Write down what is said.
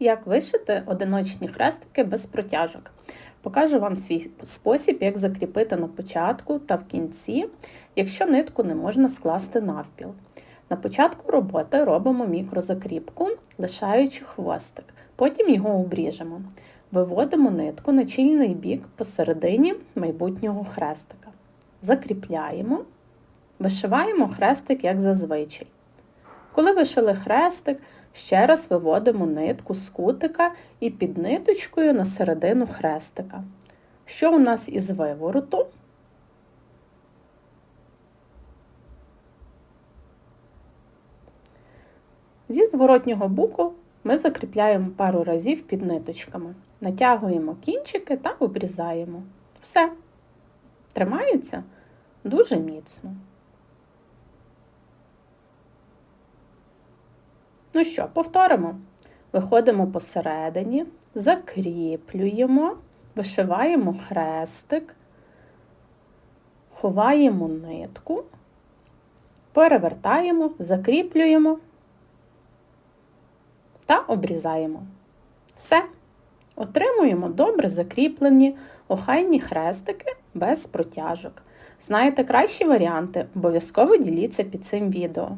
як вишити одиночні хрестики без протяжок. Покажу вам свій спосіб, як закріпити на початку та в кінці, якщо нитку не можна скласти навпіл. На початку роботи робимо мікрозакріпку, лишаючи хвостик, потім його обріжемо. Виводимо нитку на чільний бік посередині майбутнього хрестика. Закріпляємо, вишиваємо хрестик як зазвичай. Коли вишили хрестик, ще раз виводимо нитку з кутика і під ниточкою на середину хрестика. Що у нас із вивороту? Зі зворотнього боку ми закріпляємо пару разів під ниточками, натягуємо кінчики та обрізаємо. Все. Тримається дуже міцно. Ну що, повторимо. Виходимо посередині, закріплюємо, вишиваємо хрестик, ховаємо нитку, перевертаємо, закріплюємо та обрізаємо. Все. Отримуємо добре закріплені охайні хрестики без протяжок. Знаєте кращі варіанти? Обов'язково діліться під цим відео.